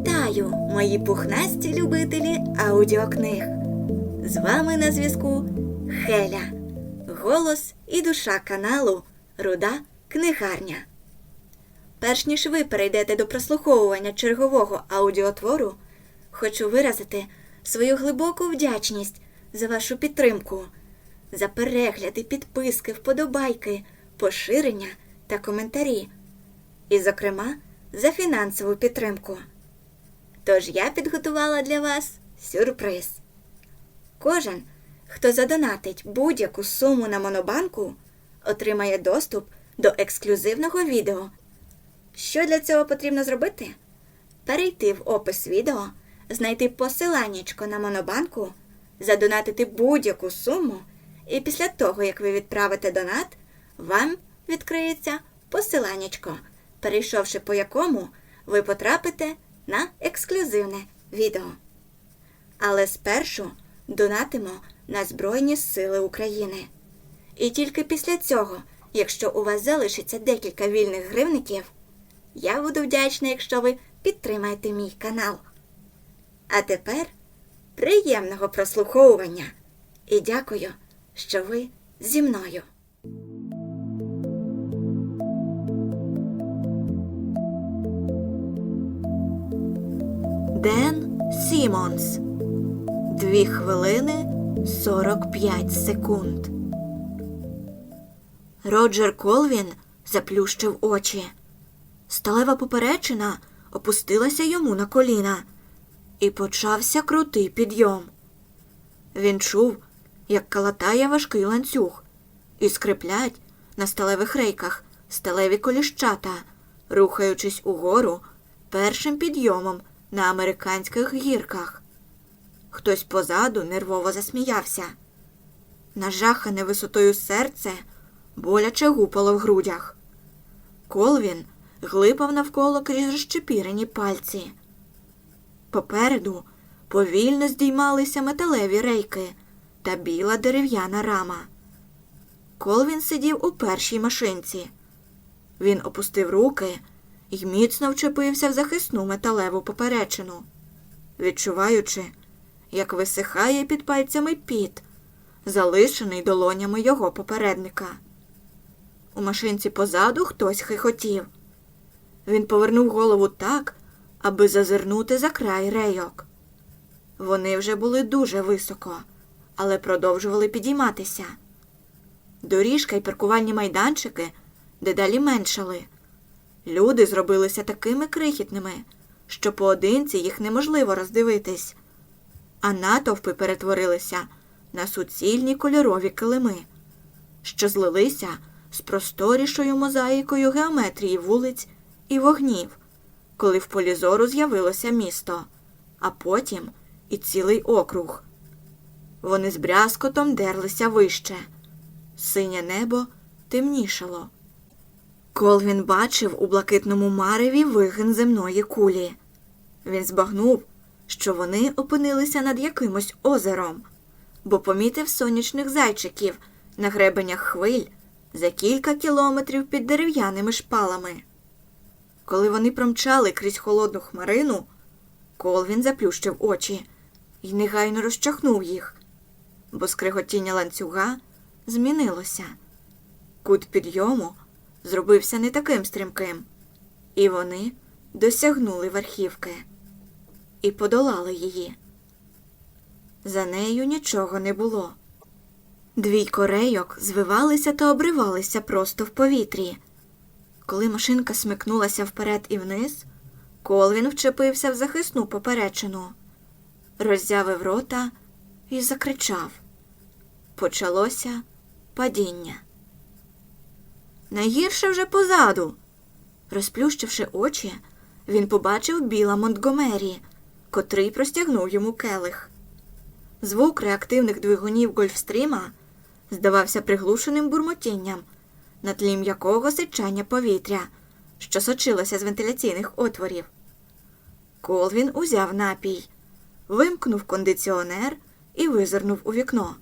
Вітаю, мої пухнасті любителі аудіокниг. З вами на зв'язку Хеля, голос і душа каналу Руда Книгарня. Перш ніж ви перейдете до прослуховування чергового аудіотвору, хочу виразити свою глибоку вдячність за вашу підтримку, за перегляди, підписки, вподобайки, поширення та коментарі, і, зокрема, за фінансову підтримку. Тож я підготувала для вас сюрприз. Кожен, хто задонатить будь-яку суму на монобанку, отримає доступ до ексклюзивного відео. Що для цього потрібно зробити? Перейти в опис відео, знайти посиланнячко на монобанку, задонатити будь-яку суму, і після того, як ви відправите донат, вам відкриється посиланнячко, перейшовши по якому ви потрапите на ексклюзивне відео. Але спершу донатимо на Збройні Сили України. І тільки після цього, якщо у вас залишиться декілька вільних гривників, я буду вдячна, якщо ви підтримаєте мій канал. А тепер приємного прослуховування і дякую, що ви зі мною. Ден Сімонс. Дві хвилини 45 секунд. Роджер Колвін заплющив очі. Сталева поперечина опустилася йому на коліна, і почався крутий підйом. Він чув, як калатає важкий ланцюг, і скриплять на сталевих рейках сталеві коліщата, рухаючись угору першим підйомом на американських гірках. Хтось позаду нервово засміявся. Нажахане висотою серце боляче гупало в грудях. Колвін глипав навколо крізь розчепірені пальці. Попереду повільно здіймалися металеві рейки та біла дерев'яна рама. Колвін сидів у першій машинці. Він опустив руки і міцно вчепився в захисну металеву поперечину, відчуваючи, як висихає під пальцями піт, залишений долонями його попередника. У машинці позаду хтось хихотів. Він повернув голову так, аби зазирнути за край рейок. Вони вже були дуже високо, але продовжували підійматися. Доріжка й паркувальні майданчики дедалі меншали. Люди зробилися такими крихітними, що поодинці їх неможливо роздивитись, а натовпи перетворилися на суцільні кольорові килими, що злилися з просторішою мозаїкою геометрії вулиць і вогнів, коли в полі зору з'явилося місто, а потім і цілий округ. Вони з брязкотом дерлися вище. Синє небо темнішало. Колвін бачив у блакитному мареві вигин земної кулі. Він збагнув, що вони опинилися над якимось озером, бо помітив сонячних зайчиків на гребенях хвиль за кілька кілометрів під дерев'яними шпалами. Коли вони промчали крізь холодну хмарину, Колвін заплющив очі і негайно розчахнув їх, бо скриготіння ланцюга змінилося. Кут підйому зробився не таким стрімким, і вони досягнули верхівки і подолали її. За нею нічого не було. Двійко рейок звивалися та обривалися просто в повітрі. Коли машинка смикнулася вперед і вниз, Колвін вчепився в захисну поперечину, роззявив рота і закричав. Почалося падіння. Найгірше вже позаду. Розплющивши очі, він побачив біла Монтгомері, котрий простягнув йому келих. Звук реактивних двигунів Гольфстріма здавався приглушеним бурмотінням, на тлі м'якого сичання повітря, що сочилося з вентиляційних отворів. Колвін узяв напій, вимкнув кондиціонер і визирнув у вікно.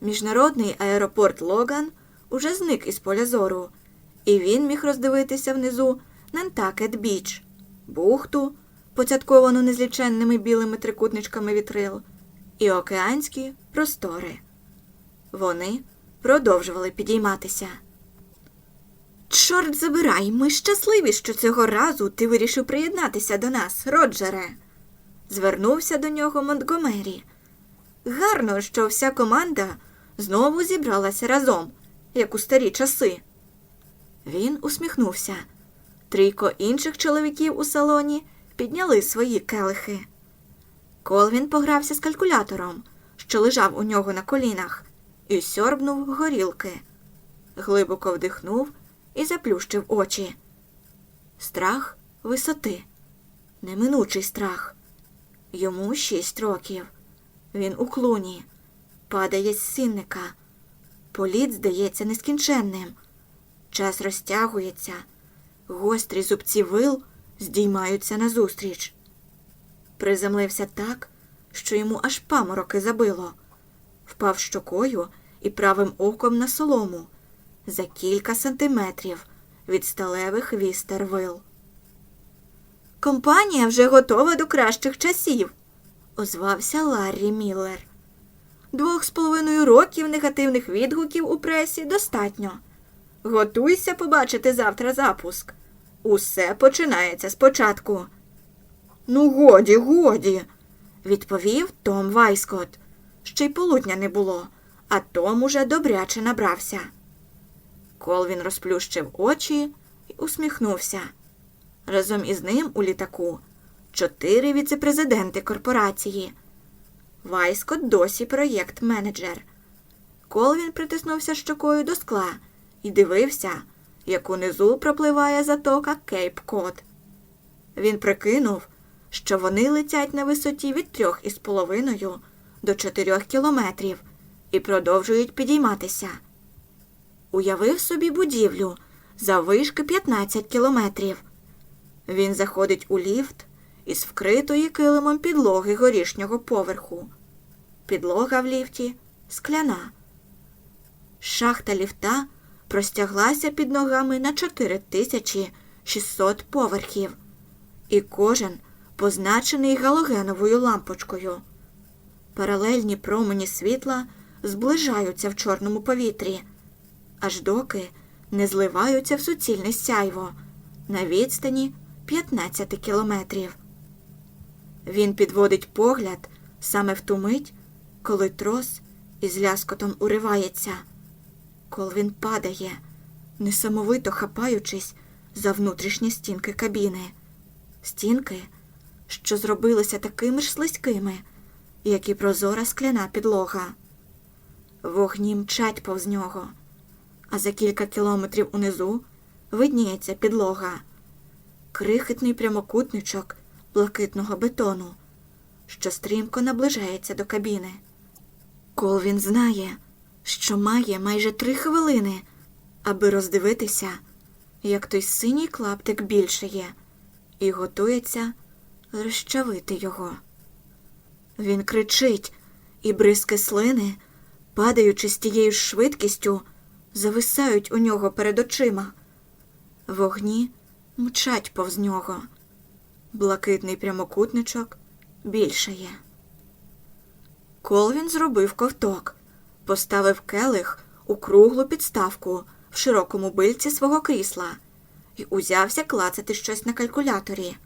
Міжнародний аеропорт Логан уже зник із поля зору, і він міг роздивитися внизу Нантакет Біч, бухту, поцятковану незліченними білими трикутничками вітрил, і океанські простори. Вони продовжували підійматися. Чорт забирай, ми щасливі, що цього разу ти вирішив приєднатися до нас, Роджере. Звернувся до нього Монтгомері. Гарно, що вся команда знову зібралася разом, як у старі часи. Він усміхнувся. Трійко інших чоловіків у салоні підняли свої келихи. Колвін погрався з калькулятором, що лежав у нього на колінах, і сьорбнув горілки. Глибоко вдихнув і заплющив очі. Страх висоти, неминучий страх. Йому шість років. Він у клуні, падає з сінника. Політ здається нескінченним. Час розтягується, гострі зубці вил здіймаються назустріч. Приземлився так, що йому аж памороки забило, впав щокою і правим оком на солому за кілька сантиметрів від сталевих вістер вил. Компанія вже готова до кращих часів, озвався Ларрі Міллер. Двох з половиною років негативних відгуків у пресі достатньо. Готуйся побачити завтра запуск. Усе починається спочатку. Ну, годі, годі, відповів Том Вайскот. Ще й полудня не було, а Том уже добряче набрався. Колвін розплющив очі і усміхнувся. Разом із ним у літаку чотири віцепрезиденти корпорації. Вайскот досі проєкт-менеджер. Колвін притиснувся щокою до скла і дивився, як унизу пропливає затока Кейп Кот. Він прикинув, що вони летять на висоті від трьох із половиною до чотирьох кілометрів і продовжують підійматися. Уявив собі будівлю заввишки 15 кілометрів. Він заходить у ліфт із вкритої килимом підлоги горішнього поверху. Підлога в ліфті скляна. Шахта ліфта простяглася під ногами на 4600 поверхів, і кожен позначений галогеновою лампочкою. Паралельні промені світла зближаються в чорному повітрі, аж доки не зливаються в суцільне сяйво на відстані 15 кілометрів. Він підводить погляд саме в ту мить, коли трос із ляскотом уривається, коли він падає, несамовито хапаючись за внутрішні стінки кабіни, стінки, що зробилися такими ж слизькими, як і прозора скляна підлога. Вогні мчать повз нього, а за кілька кілометрів унизу видніється підлога, крихітний прямокутничок блакитного бетону, що стрімко наближається до кабіни. Колвін знає, що має майже три хвилини, аби роздивитися, як той синій клаптик більшає, і готується розчавити його. Він кричить, і бризки слини, падаючи з тією швидкістю, зависають у нього перед очима. Вогні мчать повз нього. Блакитний прямокутничок більшає. Колвін зробив ковток, поставив келих у круглу підставку в широкому бильці свого крісла і узявся клацати щось на калькуляторі.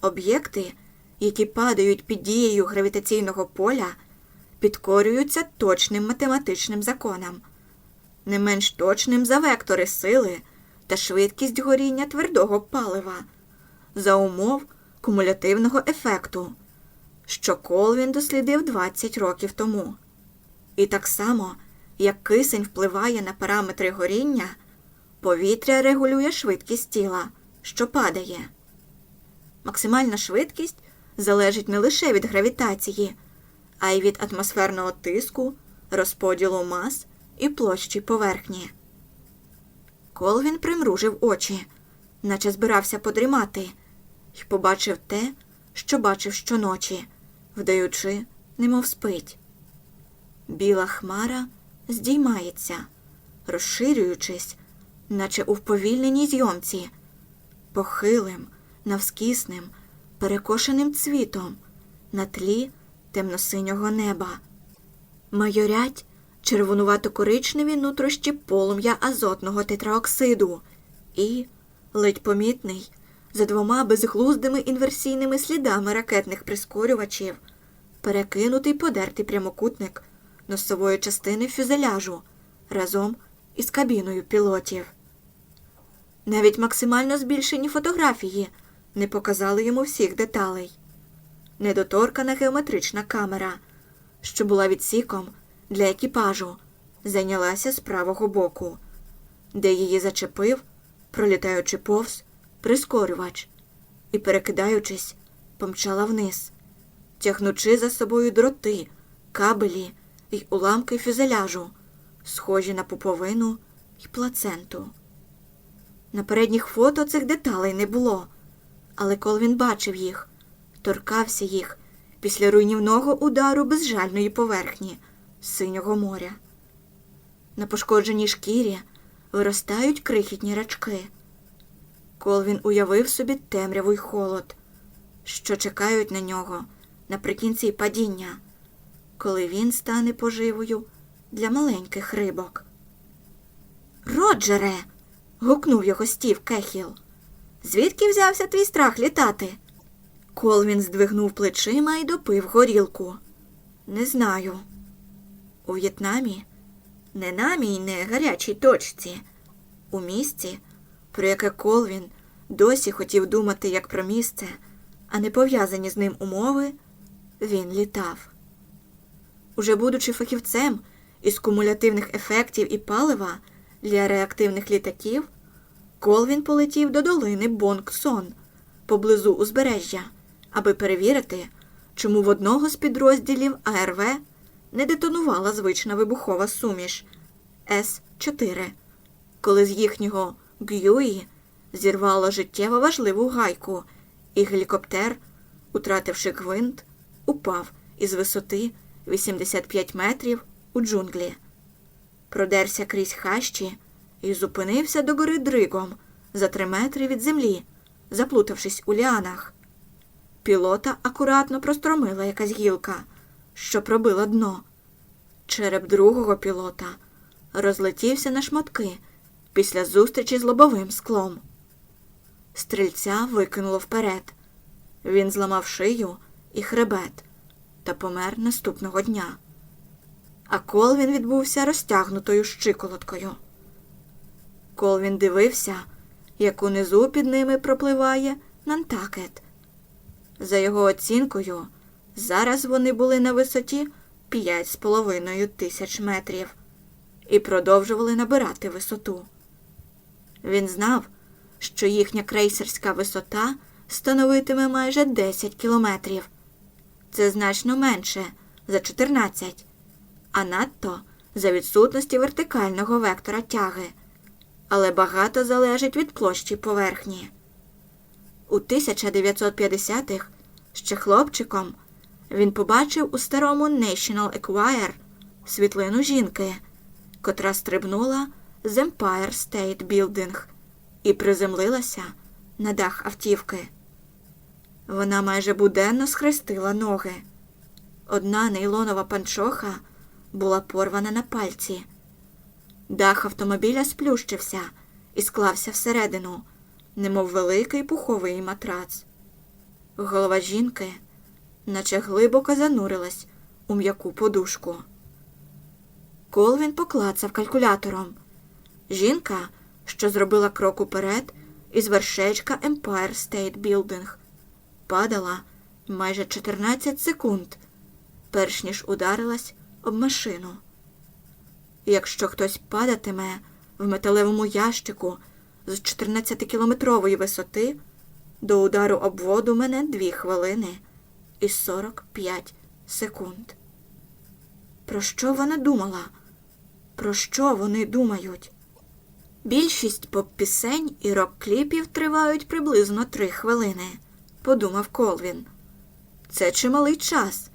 Об'єкти, які падають під дією гравітаційного поля, підкорюються точним математичним законам, не менш точним за вектори сили та швидкість горіння твердого палива, за умов кумулятивного ефекту, що Колвін дослідив 20 років тому. І так само, як кисень впливає на параметри горіння, повітря регулює швидкість тіла, що падає. Максимальна швидкість залежить не лише від гравітації, а й від атмосферного тиску, розподілу мас і площі поверхні. Колвін примружив очі, наче збирався подрімати, і побачив те, що бачив щоночі, вдаючи, немов спить. Біла хмара здіймається, розширюючись, наче у вповільненій зйомці, похилим, навскісним, перекошеним цвітом на тлі темно-синього неба. Майорять червонувато-коричневі нутрощі полум'я азотного тетраоксиду і, ледь помітний, за двома безглуздими інверсійними слідами ракетних прискорювачів, перекинутий подертий прямокутник носової частини фюзеляжу разом із кабіною пілотів. Навіть максимально збільшені фотографії не показали йому всіх деталей. Недоторкана геометрична камера, що була відсіком для екіпажу, зайнялася з правого боку, де її зачепив, пролітаючи повз, прискорювач і, перекидаючись, помчала вниз, тягнучи за собою дроти, кабелі й уламки фюзеляжу, схожі на пуповину й плаценту. На передніх фото цих деталей не було, але коли він бачив їх, торкався їх після руйнівного удару безжальної поверхні синього моря. На пошкодженій шкірі виростають крихітні рачки. Колвін уявив собі темряву й холод, що чекають на нього наприкінці падіння, коли він стане поживою для маленьких рибок. Роджере. гукнув його стів Кехіл. Звідки взявся твій страх літати? Колвін здвигнув плечима і допив горілку. Не знаю. У В'єтнамі, не на мій не гарячій точці, у місці, про яке Колвін досі хотів думати як про місце, а не пов'язані з ним умови, він літав. Уже будучи фахівцем із кумулятивних ефектів і палива для реактивних літаків, Колвін полетів до долини Бонгсон поблизу узбережжя, аби перевірити, чому в одного з підрозділів АРВ не детонувала звична вибухова суміш С-4, коли з їхнього Гюї зірвало життєво важливу гайку, і гелікоптер, утративши гвинт, упав із висоти 85 метрів у джунглі. Продерся крізь хащі і зупинився до гори дригом за три метри від землі, заплутавшись у ліанах. Пілота акуратно простромила якась гілка, що пробила дно. Череп другого пілота розлетівся на шматки після зустрічі з лобовим склом. Стрільця викинуло вперед. Він зламав шию і хребет та помер наступного дня. А Колвін відбувся розтягнутою щиколоткою. Колвін дивився, як унизу під ними пропливає Нантакет. За його оцінкою, зараз вони були на висоті п'ять з половиною тисяч метрів і продовжували набирати висоту. Він знав, що їхня крейсерська висота становитиме майже 10 кілометрів. Це значно менше за 14, а надто за відсутності вертикального вектора тяги. Але багато залежить від площі поверхні. У 1950-х ще хлопчиком він побачив у старому National Enquirer світлину жінки, котра стрибнула з Empire State Building і приземлилася на дах автівки. Вона майже буденно схрестила ноги. Одна нейлонова панчоха була порвана на пальці. Дах автомобіля сплющився і склався всередину, немов великий пуховий матрац. Голова жінки, наче глибоко занурилась у м'яку подушку. Колвін поклацав калькулятором. Жінка, що зробила крок уперед, із вершечка Empire State Building, падала майже 14 секунд, перш ніж ударилась об машину. Якщо хтось падатиме в металевому ящику з 14-кілометрової висоти, до удару об воду мене 2 хвилини і 45 секунд. Про що вона думала? Про що вони думають? Більшість поп-пісень і рок-кліпів тривають приблизно три хвилини, подумав Колвін. Це чималий час,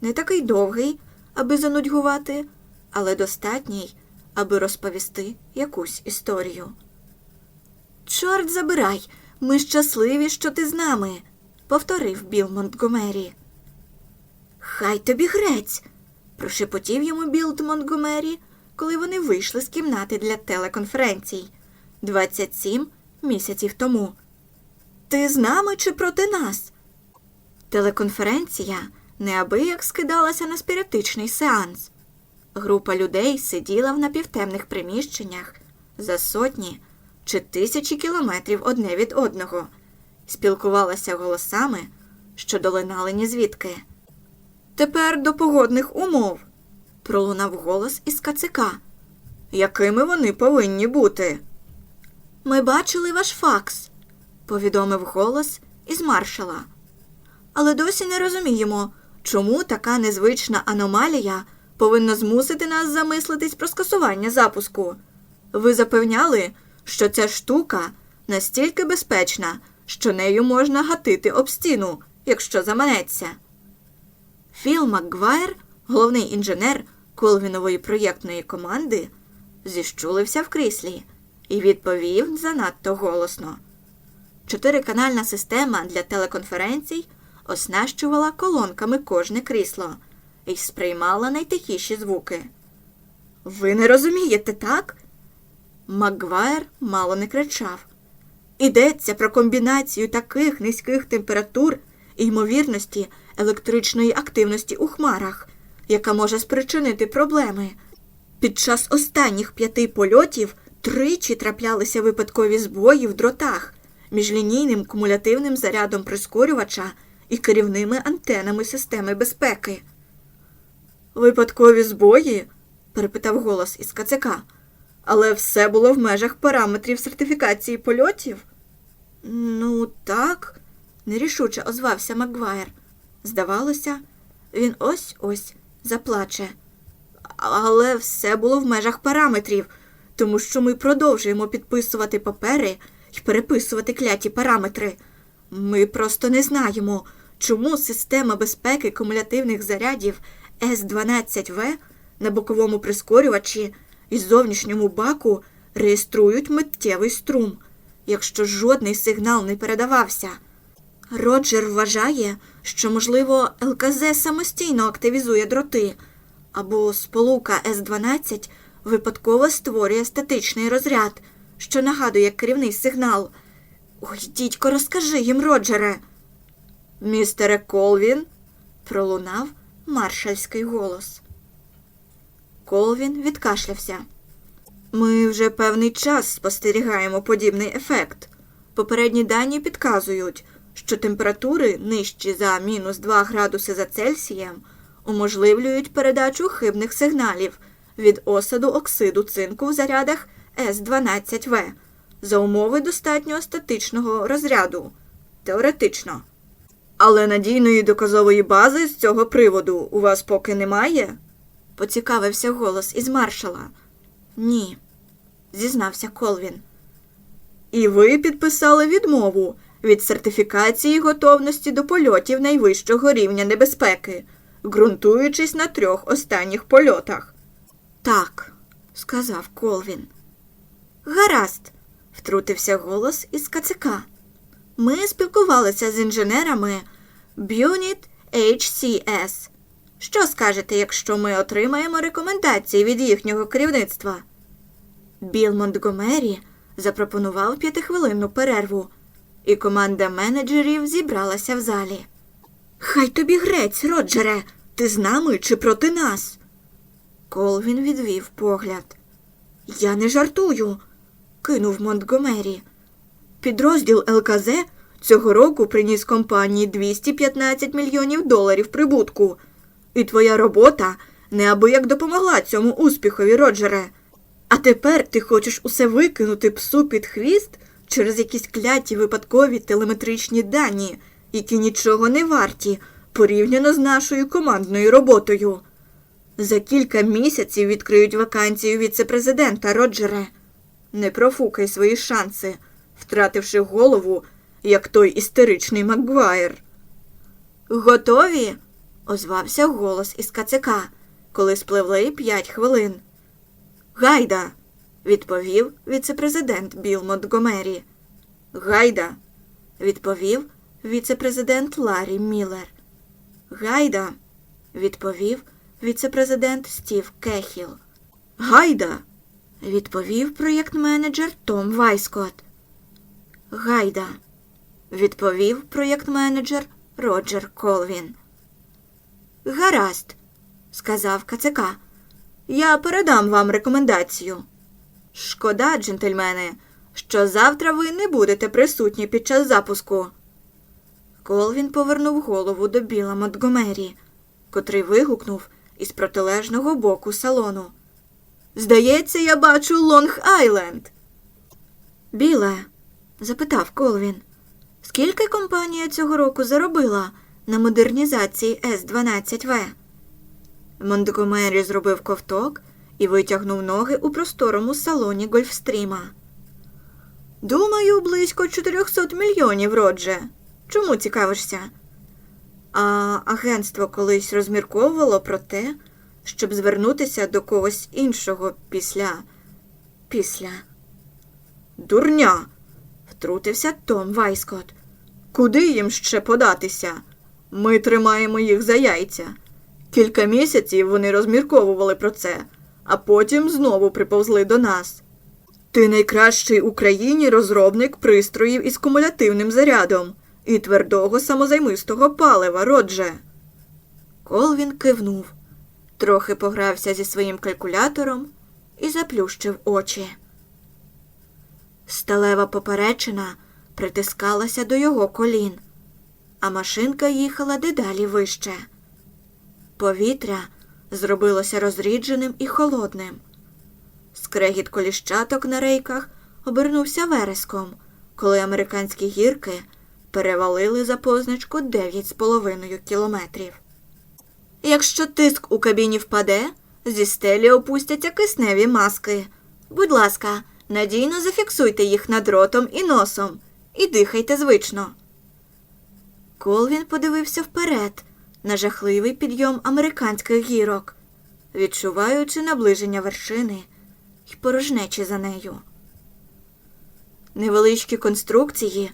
не такий довгий, аби занудьгувати, але достатній, аби розповісти якусь історію. Чорт забирай, ми щасливі, що ти з нами. повторив Біл Монтгомері. Хай тобі грець, прошепотів йому Білд Монтгомері, коли вони вийшли з кімнати для телеконференцій 27 місяців тому. Ти з нами чи проти нас? Телеконференція неабияк скидалася на спіритичний сеанс. Група людей сиділа в напівтемних приміщеннях за сотні чи тисячі кілометрів одне від одного, спілкувалася голосами, що долинали ні звідки. Тепер до погодних умов, пролунав голос із кацика. Якими вони повинні бути? Ми бачили ваш факс, повідомив голос із маршала. Але досі не розуміємо, чому така незвична аномалія повинна змусити нас замислитись про скасування запуску. Ви запевняли, що ця штука настільки безпечна, що нею можна гатити об стіну, якщо заманеться. Філ Макгвайр, головний інженер Колвінової проєктної команди, зіщулився в кріслі і відповів занадто голосно. Чотириканальна система для телеконференцій оснащувала колонками кожне крісло і сприймала найтихіші звуки. Ви не розумієте, так? Макгвайр мало не кричав. Йдеться про комбінацію таких низьких температур і ймовірності електричної активності у хмарах, яка може спричинити проблеми. Під час останніх п'яти польотів тричі траплялися випадкові збої в дротах між лінійним кумулятивним зарядом прискорювача і керівними антенами системи безпеки. Випадкові збої? перепитав голос із КЦК. Але все було в межах параметрів сертифікації польотів? Ну, так, нерішуче озвався Макгвайр. Здавалося, він ось ось заплаче. Але все було в межах параметрів, тому що ми продовжуємо підписувати папери і переписувати кляті параметри. Ми просто не знаємо, чому система безпеки кумулятивних зарядів С12В на боковому прискорювачі і зовнішньому баку реєструють миттєвий струм, якщо жодний сигнал не передавався. Роджер вважає, що, можливо, ЛКЗ самостійно активізує дроти, або сполука С12 випадково створює статичний розряд, що нагадує керівний сигнал. Ой, дідько, розкажи їм, Роджере. Містере Колвін, пролунав маршальський голос. Колвін відкашлявся. Ми вже певний час спостерігаємо подібний ефект. Попередні дані підказують, що температури нижчі за мінус 2 градуси за Цельсієм уможливлюють передачу хибних сигналів від осаду оксиду цинку в зарядах С12В за умови достатньо статичного розряду. Теоретично. Але надійної доказової бази з цього приводу у вас поки немає? поцікавився голос із маршала. Ні, зізнався Колвін. І ви підписали відмову від сертифікації готовності до польотів найвищого рівня небезпеки, ґрунтуючись на трьох останніх польотах. Так, сказав Колвін. Гаразд, втрутився голос із КЦК. Ми спілкувалися з інженерами Bunit HCS. Що скажете, якщо ми отримаємо рекомендації від їхнього керівництва? Біл Монтгомері запропонував п'ятихвилинну перерву, і команда менеджерів зібралася в залі. Хай тобі грець, Роджере, ти з нами чи проти нас? Колвін відвів погляд. Я не жартую, кинув Монтгомері. Підрозділ ЛКЗ цього року приніс компанії 215 мільйонів доларів прибутку. І твоя робота неабияк допомогла цьому успіхові, Роджере. А тепер ти хочеш усе викинути псу під хвіст через якісь кляті випадкові телеметричні дані, які нічого не варті порівняно з нашою командною роботою. За кілька місяців відкриють вакансію віце-президента, Роджере. Не профукай свої шанси, втративши голову, як той істеричний Макгвайр. Готові? озвався голос із КЦК, коли спливли п'ять хвилин. Гайда, відповів віцепрезидент Біл Монтгомері. Гайда, відповів віце-президент Ларі Міллер. Гайда, відповів віце-президент Стів Кехіл. Гайда, відповів проєкт-менеджер Том Вайскот. Гайда, відповів проєкт-менеджер Роджер Колвін. Гаразд, сказав КЦК. Я передам вам рекомендацію. Шкода, джентльмени, що завтра ви не будете присутні під час запуску. Колвін повернув голову до Біла Монтгомері, котрий вигукнув із протилежного боку салону. Здається, я бачу Лонг Айленд. Біле, запитав Колвін, скільки компанія цього року заробила на модернізації С-12В? Монтгомері зробив ковток і витягнув ноги у просторому салоні Гольфстріма. Думаю, близько 400 мільйонів, Родже. Чому цікавишся? А агентство колись розмірковувало про те, щоб звернутися до когось іншого після. після. Дурня. втрутився Том Вайскот. Куди їм ще податися? Ми тримаємо їх за яйця. Кілька місяців вони розмірковували про це, а потім знову приповзли до нас. Ти найкращий у країні розробник пристроїв із кумулятивним зарядом і твердого самозаймистого палива, Родже. Колвін кивнув, трохи погрався зі своїм калькулятором і заплющив очі. Сталева поперечина притискалася до його колін, а машинка їхала дедалі вище. Повітря зробилося розрідженим і холодним. Скрегіт коліщаток на рейках обернувся вереском, коли американські гірки перевалили за позначку 9,5 кілометрів. Якщо тиск у кабіні впаде, зі стелі опустяться кисневі маски. Будь ласка, надійно зафіксуйте їх над ротом і носом і дихайте звично. Колвін подивився вперед на жахливий підйом американських гірок, відчуваючи наближення вершини й порожнечі за нею. Невеличкі конструкції,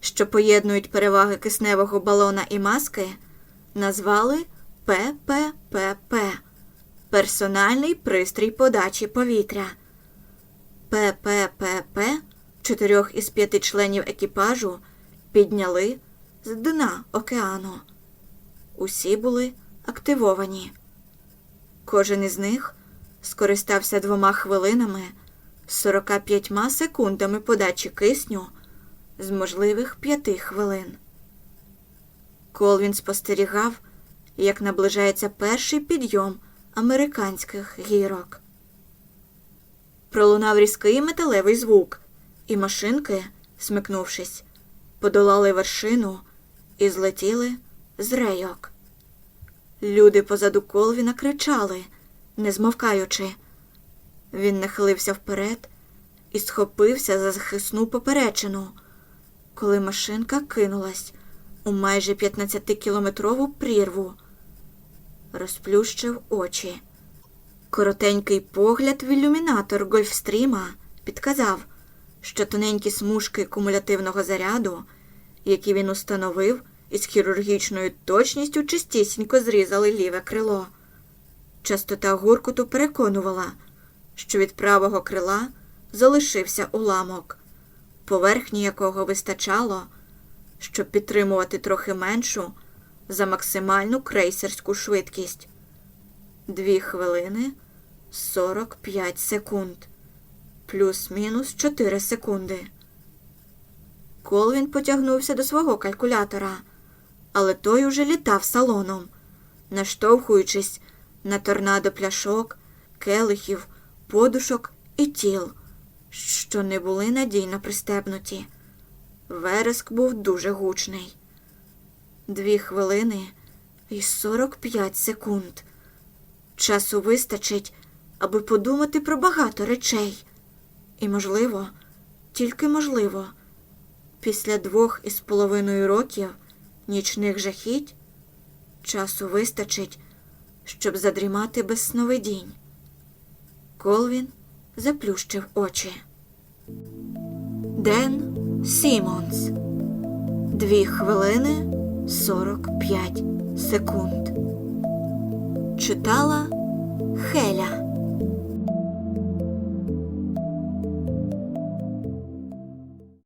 що поєднують переваги кисневого балона і маски, назвали ПППП персональний пристрій подачі повітря. ПППП чотирьох із п'яти членів екіпажу підняли з дна океану. Усі були активовані. Кожен із них скористався двома хвилинами 45 секундами подачі кисню з можливих п'яти хвилин. Колвін спостерігав, як наближається перший підйом американських гірок. Пролунав різкий металевий звук, і машинки, смикнувшись, подолали вершину і злетіли з рейок. Люди позаду Колвіна кричали, не змовкаючи. Він нахилився вперед і схопився за захисну поперечину, коли машинка кинулась у майже 15-кілометрову прірву, розплющив очі. Коротенький погляд в ілюмінатор Гольфстріма підказав, що тоненькі смужки кумулятивного заряду, які він установив, із хірургічною точністю чистісінько зрізали ліве крило. Частота гуркуту переконувала, що від правого крила залишився уламок, поверхні якого вистачало, щоб підтримувати трохи меншу за максимальну крейсерську швидкість. Дві хвилини 45 секунд, плюс-мінус 4 секунди. Колвін потягнувся до свого калькулятора, але той уже літав салоном, наштовхуючись на торнадо пляшок, келихів, подушок і тіл, що не були надійно пристебнуті. Вереск був дуже гучний. Дві хвилини і 45 секунд. Часу вистачить, аби подумати про багато речей. І, можливо, тільки можливо, після двох із половиною років нічних жахіть часу вистачить, щоб задрімати без сновидінь. Колвін заплющив очі. Ден Сімонс Дві хвилини 45 секунд. Читала Хеля.